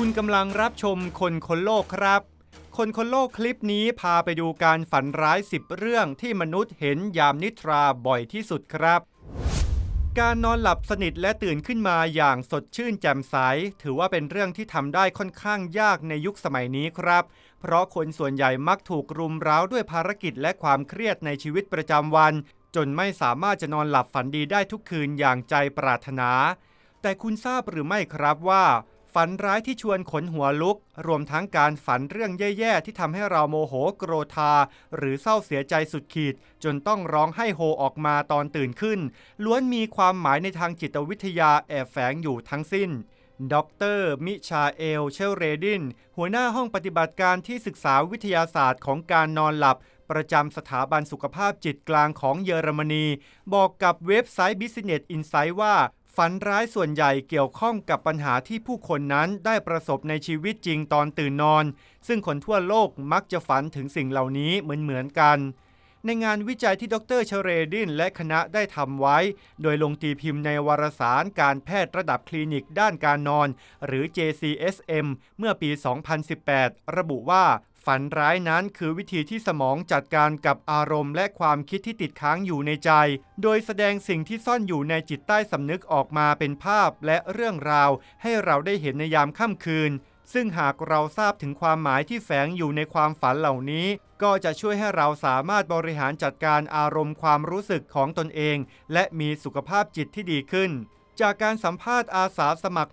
คุณกำลังรับชมคนคนโลกครับ คนคนโลกคลิปนี้พาไปดูการฝันร้าย 10 เรื่องที่มนุษย์เห็นยามนิทราบ่อยที่สุดครับ การนอนหลับสนิทและตื่นขึ้นมาอย่างสดชื่นแจ่มใส ถือว่าเป็นเรื่องที่ทำได้ค่อนข้างยากในยุคสมัยนี้ครับ เพราะคนส่วนใหญ่มักถูกรุมเร้าด้วยภารกิจและความเครียดในชีวิตประจำวัน จนไม่สามารถจะนอนหลับฝันดีได้ทุกคืนอย่างใจปรารถนา แต่คุณทราบหรือไม่ครับว่า ฝันร้ายที่ชวนขนหัวลุก รวมทั้งการฝันเรื่องแย่ๆ ที่ทำให้เราโมโหโกรธา หรือเศร้าเสียใจสุดขีด จนต้องร้องไห้โฮออกมาตอนตื่นขึ้น ล้วนมีความหมายในทางจิตวิทยาแอบแฝงอยู่ทั้งสิ้นดรมิชาเอล เชลเรดิน หัวหน้าห้องปฏิบัติการที่ศึกษาวิทยาศาสตร์ของการนอนหลับ ประจำสถาบันสุขภาพจิตกลางของเยอรมนี บอกกับเว็บไซต์ Business Insight ว่า ฝันร้ายส่วนใหญ่เกี่ยวข้องกับปัญหาที่ผู้คนนั้นได้ประสบในชีวิตจริงตอนตื่นนอน ซึ่งคนทั่วโลกมักจะฝันถึงสิ่งเหล่านี้เหมือนๆกัน ในงานวิจัยที่ดรเชเรดินและคณะได้ทำไว้ โดยลงตีพิมพ์ในวารสารการแพทย์ระดับคลินิกด้านการนอน หรือ JCSM เมื่อปี 2018 ระบุว่า ฝันร้ายนั้นคือวิธีที่สมองจัดการกับอารมณ์ และความคิดที่ติดค้างอยู่ในใจ โดยแสดงสิ่งที่ซ่อนอยู่ในจิตใต้สำนึกออกมาเป็นภาพและเรื่องราว ให้เราได้เห็นในยามค่ำคืน ซึ่งหากเราทราบถึงความหมายที่แฝงอยู่ในความฝันเหล่านี้ ก็จะช่วยให้เราสามารถบริหารจัดการอารมณ์ความรู้สึกของตนเอง และมีสุขภาพจิตที่ดีขึ้น จากการสัมภาษณ์อาสาสมัคร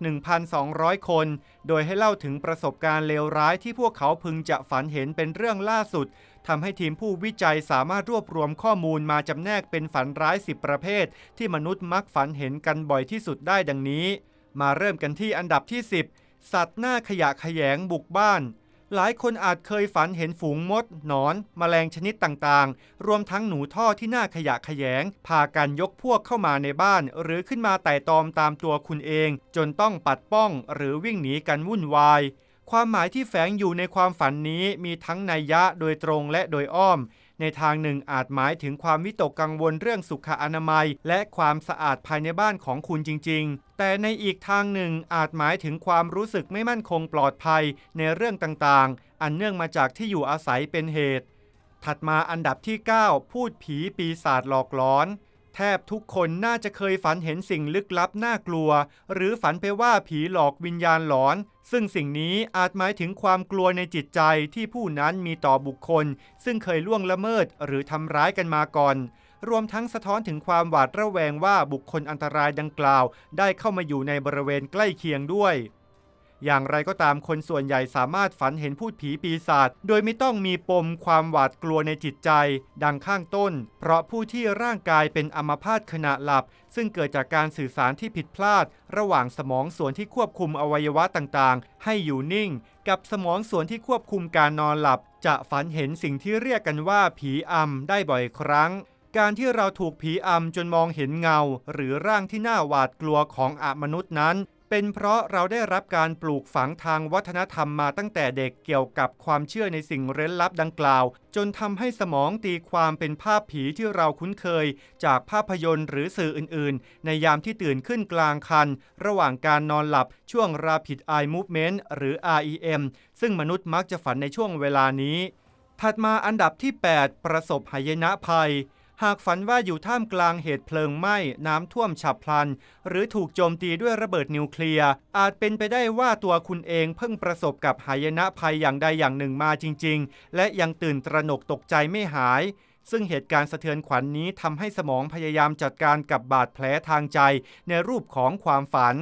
1,200 คน โดยให้เล่าถึงประสบการณ์เลวร้ายที่พวกเขาพึงจะฝันเห็นเป็นเรื่องล่าสุดทำให้ทีมผู้วิจัยสามารถรวบรวมข้อมูลมาจำแนกเป็นฝันร้าย 10 ประเภท ที่มนุษย์มักฝันเห็นกันบ่อยที่สุดได้ดังนี้ มาเริ่มกันที่อันดับที่ 10 สัตว์หน้าขยะแขยงบุกบ้าน หลายคนอาจเคยฝันเห็นฝูงมด หนอนแมลงชนิดต่างๆ รวมทั้งหนูท่อที่หน้าขยะแขยง พากันยกพวกเข้ามาในบ้าน หรือขึ้นมาไต่ตอมตามตัวคุณเอง จนต้องปัดป้องหรือวิ่งหนีกันวุ่นวาย ความหมายที่แฝงอยู่ในความฝันนี้มีทั้งนัยยะโดยตรงและโดยอ้อม ในทางหนึ่งอาจหมายถึงความวิตกกังวลเรื่องสุขอนามัย และความสะอาดภายในบ้านของคุณจริง ๆ แต่ในอีกทางหนึ่งอาจหมายถึงความรู้สึกไม่มั่นคงปลอดภัยในเรื่องต่างๆ อันเนื่องมาจากที่อยู่อาศัยเป็นเหตุ ถัดมาอันดับที่ 9 พูดผีปีศาจหลอกหลอน แทบทุกคนน่าจะเคยฝันเห็นสิ่งลึกลับน่ากลัว หรือฝันไปว่าผีหลอกวิญญาณหลอน ซึ่งสิ่งนี้อาจหมายถึงความกลัวในจิตใจที่ผู้นั้นมีต่อบุคคล ซึ่งเคยล่วงละเมิดหรือทำร้ายกันมาก่อน รวมทั้งสะท้อนถึงความหวาดระแวงว่าบุคคลอันตรายดังกล่าว ได้เข้ามาอยู่ในบริเวณใกล้เคียงด้วย อย่างไรก็ตามคนส่วนใหญ่สามารถฝันเห็นพูดผีปีศาจโดยไม่ต้องมีปมความหวาดกลัวในจิตใจ ดังข้างต้น เพราะผู้ที่ร่างกายเป็นอัมพาตขณะหลับ ซึ่งเกิดจากการสื่อสารที่ผิดพลาด ระหว่างสมองส่วนที่ควบคุมอวัยวะต่างๆ ให้อยู่นิ่ง กับสมองส่วนที่ควบคุมการนอนหลับ จะฝันเห็นสิ่งที่เรียกกันว่าผีอำได้บ่อยครั้งการที่เราถูกผีอำจนมองเห็นเงา หรือร่างที่น่าหวาดกลัวของอมนุษย์นั้น เป็นเพราะเราได้รับการปลูกฝังทางวัฒนธรรมมาตั้งแต่เด็กเกี่ยวกับความเชื่อในสิ่งเร้นลับดังกล่าว จนทำให้สมองตีความเป็นภาพผีที่เราคุ้นเคย จากภาพยนตร์หรือสื่ออื่น ๆ ในยามที่ตื่นขึ้นกลางคัน ระหว่างการนอนหลับช่วง Rapid Eye Movement หรือ REM ซึ่งมนุษย์มักจะฝันในช่วงเวลานี้ ถัดมาอันดับที่ 8 ประสบหายนะภัย หากฝันว่าอยู่ท่ามกลางเหตุเพลิงไหม้น้ำท่วมฉับพลัน หรือถูกโจมตีด้วยระเบิดนิวเคลียร์ อาจเป็นไปได้ว่าตัวคุณเองเพิ่งประสบกับหายนะภัยอย่างใดอย่างหนึ่งมาจริง ๆ และยังตื่นตระหนกตกใจไม่หาย ซึ่งเหตุการณ์สะเทือนขวัญนนี้ทำให้สมองพยายามจัดการกับบาดแผลทางใจในรูปของความฝัน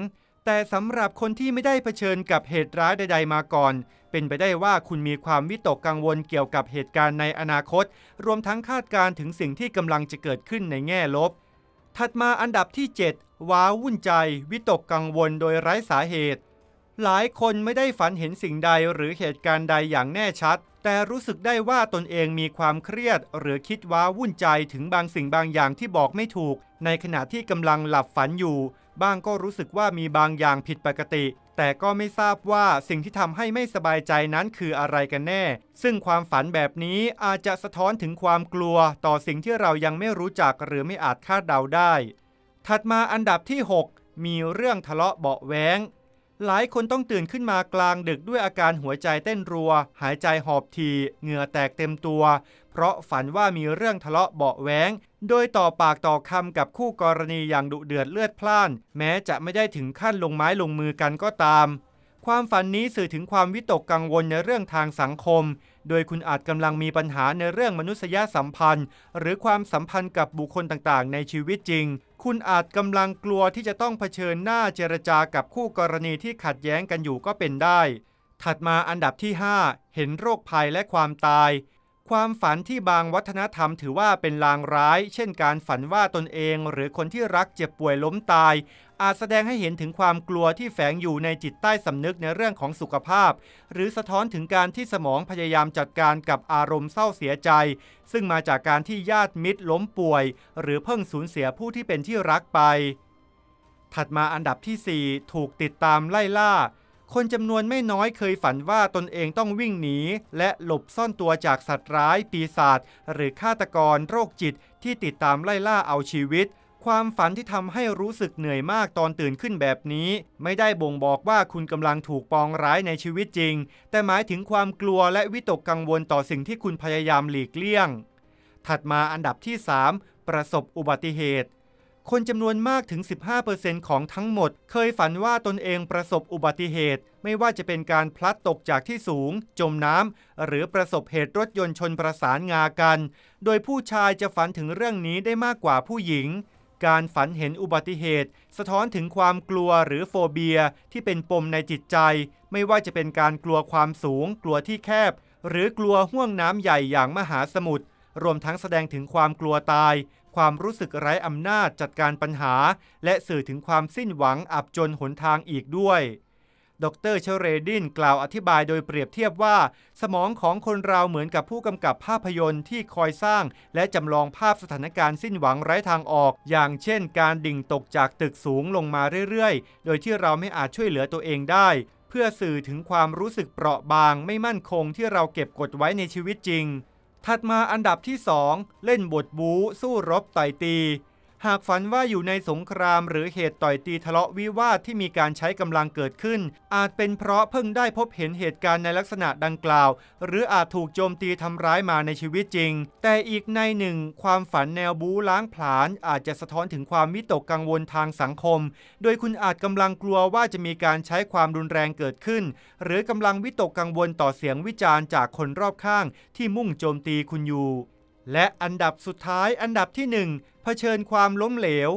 แต่สำหรับคนที่ไม่ได้เผชิญกับเหตุร้ายใด ๆ มาก่อน เป็นไปได้ว่าคุณมีความวิตกกังวลเกี่ยวกับเหตุการณ์ในอนาคต รวมทั้งคาดการ์ถึงสิ่งที่กำลังจะเกิดขึ้นในแง่ลบ ถัดมาอันดับที่ 7 ว้าวุ่นใจ วิตกกังวลโดยไร้สาเหตุ หลายคนไม่ได้ฝันเห็นสิ่งใดหรือเหตุการณ์ใดอย่างแน่ชัด แต่รู้สึกได้ว่าตนเองมีความเครียด หรือคิดว้าวุ่นใจถึงบางสิ่งบางอย่างที่บอกไม่ถูก ในขณะที่กำลังหลับฝันอยู่ บ้างก็รู้สึกว่ามีบางอย่างผิดปกติ แต่ก็ไม่ทราบว่าสิ่งที่ทำให้ไม่สบายใจนั้นคืออะไรกันแน่ ซึ่งความฝันแบบนี้อาจจะสะท้อนถึงความกลัว ต่อสิ่งที่เรายังไม่รู้จักหรือไม่อาจคาดเดาได้ ถัดมาอันดับที่ 6 มีเรื่องทะเลาะเบาะแวง หลายคนต้องตื่นขึ้นมากลางดึกด้วยอาการหัวใจเต้นรัว หายใจหอบทีเหงื่อแตกเต็มตัว เพราะฝันว่ามีเรื่องทะเลาะเบาะแว้งโดยต่อปากต่อคำกับคู่กรณีอย่างดุเดือดเลือดพล่าน แม้จะไม่ได้ถึงขั้นลงไม้ลงมือกันก็ตาม ความฝันนี้สื่อถึงความวิตกกังวลในเรื่องทางสังคม โดยคุณอาจกำลังมีปัญหาในเรื่องมนุษยสัมพันธ์ หรือความสัมพันธ์กับบุคคลต่างๆ ในชีวิตจริง คุณอาจกำลังกลัวที่จะต้องเผชิญหน้าเจรจากับคู่กรณีที่ขัดแย้งกันอยู่ก็เป็นได้ ถัดมาอันดับที่ 5 เห็นโรคภัยและความตาย ความฝันที่บางวัฒนธรรมถือว่าเป็นลางร้าย เช่นการฝันว่าตนเอง หรือคนที่รักเจ็บป่วยล้มตาย อาจแสดงให้เห็นถึงความกลัวที่แฝงอยู่ในจิตใต้สำนึกในเรื่องของสุขภาพ หรือสะท้อนถึงการที่สมองพยายามจัดการกับอารมณ์เศร้าเสียใจ ซึ่งมาจากการที่ญาติมิตรล้มป่วย หรือเพิ่งสูญเสียผู้ที่เป็นที่รักไป ถัดมาอันดับที่ 4 ถูกติดตามไล่ล่า คนจำนวนไม่น้อยเคยฝันว่าตนเองต้องวิ่งหนี และหลบซ่อนตัวจากสัตว์ร้าย ปีศาจหรือฆาตกรโรคจิตที่ติดตามไล่ล่าเอาชีวิต ความฝันที่ทำให้รู้สึกเหนื่อยมากตอนตื่นขึ้นแบบนี้ ไม่ได้บ่งบอกว่าคุณกำลังถูกปองร้ายในชีวิตจริง แต่หมายถึงความกลัวและวิตกกังวลต่อสิ่งที่คุณพยายามหลีกเลี่ยง ถัดมาอันดับที่ 3 ประสบอุบัติเหตุ คนจำนวนมากถึง 15%ของทั้งหมด เคยฝันว่าตนเองประสบอุบัติเหตุ ไม่ว่าจะเป็นการพลัดตกจากที่สูง จมน้ำหรือประสบเหตุรถยนต์ชนประสานงากัน โดยผู้ชายจะฝันถึงเรื่องนี้ได้มากกว่าผู้หญิง การฝันเห็นอุบัติเหตุ สะท้อนถึงความกลัวหรือโฟเบียที่เป็นปมในจิตใจ ไม่ว่าจะเป็นการกลัวความสูง กลัวที่แคบ หรือกลัวห่วงน้ำใหญ่อย่างมหาสมุทรรวมทั้งแสดงถึงความกลัวตาย ความรู้สึกไร้อำนาจจัดการปัญหา และสื่อถึงความสิ้นหวังอับจนหนทางอีกด้วย ดรเชเรดินกล่าวอธิบายโดยเปรียบเทียบว่า สมองของคนเราเหมือนกับผู้กำกับภาพยนตร์ที่คอยสร้าง และจำลองภาพสถานการณ์สิ้นหวังไร้ทางออก อย่างเช่น การดิ่งตกจากตึกสูงลงมาเรื่อยๆ โดยที่เราไม่อาจช่วยเหลือตัวเองได้ เพื่อสื่อถึงความรู้สึกเปราะบางไม่มั่นคงที่เราเก็บกดไว้ในชีวิตจริง ถัดมาอันดับที่ 2 เล่นบทบู๊สู้รบต่อยตี หากฝันว่าอยู่ในสงครามหรือเหตุต่อยตีทะเลาะวิวาทที่มีการใช้กำลังเกิดขึ้น อาจเป็นเพราะเพิ่งได้พบเห็นเหตุการณ์ในลักษณะดังกล่าว หรืออาจถูกโจมตีทำร้ายมาในชีวิตจริง แต่อีกในหนึ่ง ความฝันแนวบู๊ล้างผลาญอาจจะสะท้อนถึงความวิตกกังวลทางสังคม โดยคุณอาจกำลังกลัวว่าจะมีการใช้ความรุนแรงเกิดขึ้น หรือกำลังวิตกกังวลต่อเสียงวิจารณ์จากคนรอบข้างที่มุ่งโจมตีคุณอยู่ และอันดับสุดท้ายอันดับที่หนึ่งเผชิญความล้มเหลว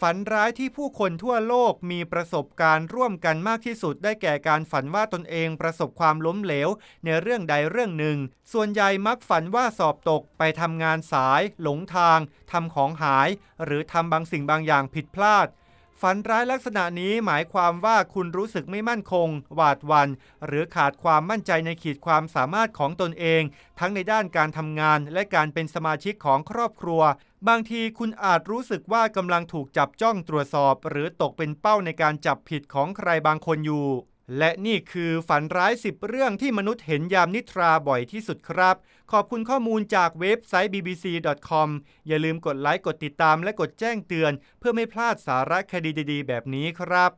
ฝันร้ายที่ผู้คนทั่วโลกมีประสบการณ์ร่วมกันมากที่สุดได้แก่การฝันว่าตนเองประสบความล้มเหลว ในเรื่องใดเรื่องหนึ่ง ส่วนใหญ่มักฝันว่าสอบตกไปทำงานสาย หลงทางทำของหาย หรือทำบางสิ่งบางอย่างผิดพลาด ฝันร้ายลักษณะนี้หมายความว่าคุณรู้สึกไม่มั่นคง หวาดวัน หรือขาดความมั่นใจในขีดความสามารถของตนเอง ทั้งในด้านการทำงานและการเป็นสมาชิกของครอบครัว บางทีคุณอาจรู้สึกว่ากำลังถูกจับจ้องตรวจสอบ หรือตกเป็นเป้าในการจับผิดของใครบางคนอยู่ และนี่คือฝันร้าย 10 เรื่องที่มนุษย์เห็นยามนิทราบ่อยที่สุดครับ ขอบคุณข้อมูลจากเว็บไซต์ bbc.com อย่าลืมกดไลค์ กดติดตามและกดแจ้งเตือน เพื่อไม่พลาดสาระคดีดีๆ แบบนี้ครับ